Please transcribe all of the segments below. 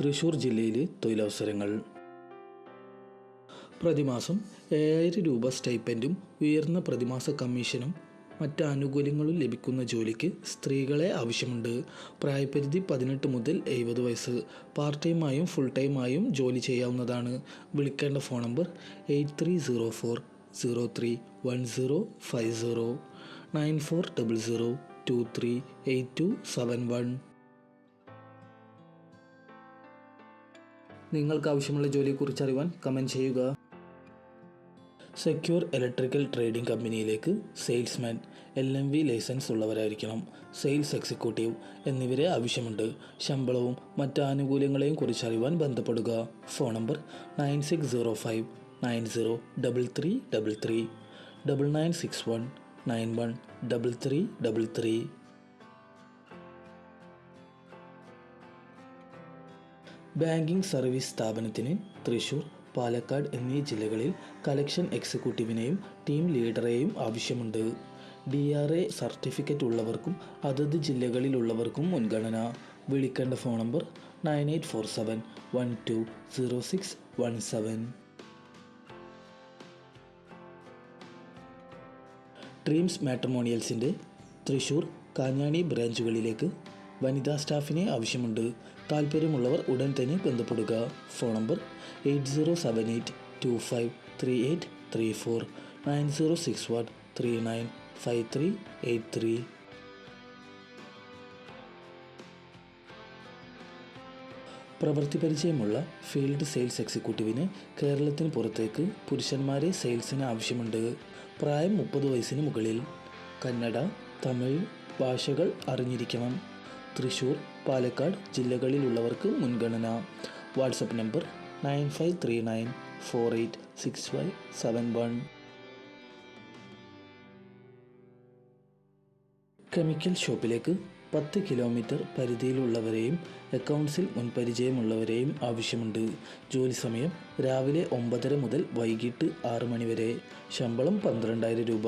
തൃശൂർ ജില്ലയിലെ തൊഴിലവസരങ്ങൾ. പ്രതിമാസം ഏഴായിരം രൂപ സ്റ്റൈപ്പന്റും ഉയർന്ന പ്രതിമാസ കമ്മീഷനും മറ്റ് ആനുകൂല്യങ്ങളും ലഭിക്കുന്ന ജോലിക്ക് സ്ത്രീകളെ ആവശ്യമുണ്ട്. പ്രായപരിധി പതിനെട്ട് മുതൽ എഴുപത് വയസ്സ്. പാർട്ട് ടൈമായും ഫുൾ ടൈമായും ജോലി ചെയ്യാവുന്നതാണ്. വിളിക്കേണ്ട phone number eight three zero four zero three one zero five zero nine four double zero two three eight two seven one. നിങ്ങൾക്ക് ആവശ്യമുള്ള ജോലിയെക്കുറിച്ച് അറിയാൻ കമന്റ് ചെയ്യുക. സെക്യൂർ ഇലക്ട്രിക്കൽ ട്രേഡിംഗ് കമ്പനിയിലേക്ക് salesman L M V licence ഉള്ളവരായിരിക്കണം. Sales executive എന്നിവരെ ആവശ്യമുണ്ട്. ശമ്പളവും മറ്റ് ആനുകൂല്യങ്ങളെയും കുറിച്ച് അറിയുവാൻ ബന്ധപ്പെടുക. Phone number nine six zero five nine zero double three double three double nine six one nine one double three double three banking service സ്ഥാപനത്തിന് തൃശൂർ പാലക്കാട് എന്നീ ജില്ലകളിൽ കളക്ഷൻ എക്സിക്യൂട്ടീവിനെയും ടീം ലീഡറെയും ആവശ്യമുണ്ട്. ഡി ആർ എ സർട്ടിഫിക്കറ്റ് ഉള്ളവർക്കും അതത് ജില്ലകളിലുള്ളവർക്കും മുൻഗണന. വിളിക്കേണ്ട phone number nine eight four seven one two zero six one seven. Dreams മാട്രിമോണിയൽസിന്റെ Thrissur Kanjani ബ്രാഞ്ചുകളിലേക്ക് വനിതാ സ്റ്റാഫിനെ ആവശ്യമുണ്ട്. താല്പര്യമുള്ളവർ ഉടൻ തന്നെ ബന്ധപ്പെടുക. Phone number eight zero seven eight two five three eight three four nine zero six one three nine five three eight three. പ്രവൃത്തി പരിചയമുള്ള ഫീൽഡ് സെയിൽസ് എക്സിക്യൂട്ടീവിന് കേരളത്തിന് പുറത്തേക്ക് പുരുഷന്മാരെ സെയിൽസിന് ആവശ്യമുണ്ട്. പ്രായം മുപ്പത് വയസ്സിന് മുകളിൽ. കന്നഡ തമിഴ് ഭാഷകൾ അറിഞ്ഞിരിക്കണം. തൃശൂർ പാലക്കാട് ജില്ലകളിലുള്ളവർക്ക് മുൻഗണന. WhatsApp number nine five three nine four eight six five seven one. Chemical ഷോപ്പിലേക്ക് പത്ത് കിലോമീറ്റർ പരിധിയിലുള്ളവരെയും അക്കൗണ്ട്സിൽ മുൻപരിചയമുള്ളവരെയും ആവശ്യമുണ്ട്. ജോലി സമയം രാവിലെ ഒമ്പതര മുതൽ വൈകിട്ട് ആറ് മണിവരെ ശമ്പളം പന്ത്രണ്ടായിരം രൂപ.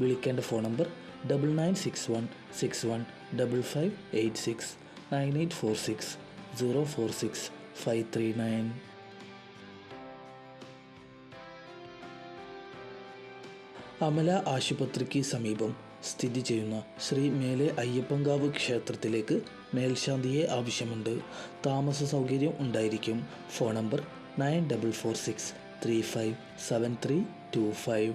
വിളിക്കേണ്ട phone number double nine six one six one double five eight six nine eight four six zero four six five three nine Amala ആശുപത്രിക്ക് സമീപം സ്ഥിതി ചെയ്യുന്ന ശ്രീ മേലെ അയ്യപ്പങ്കാവ് ക്ഷേത്രത്തിലേക്ക് മേൽശാന്തിയെ ആവശ്യമുണ്ട്. താമസ സൗകര്യം ഉണ്ടായിരിക്കും. Phone number nine double four six three five seven three two five.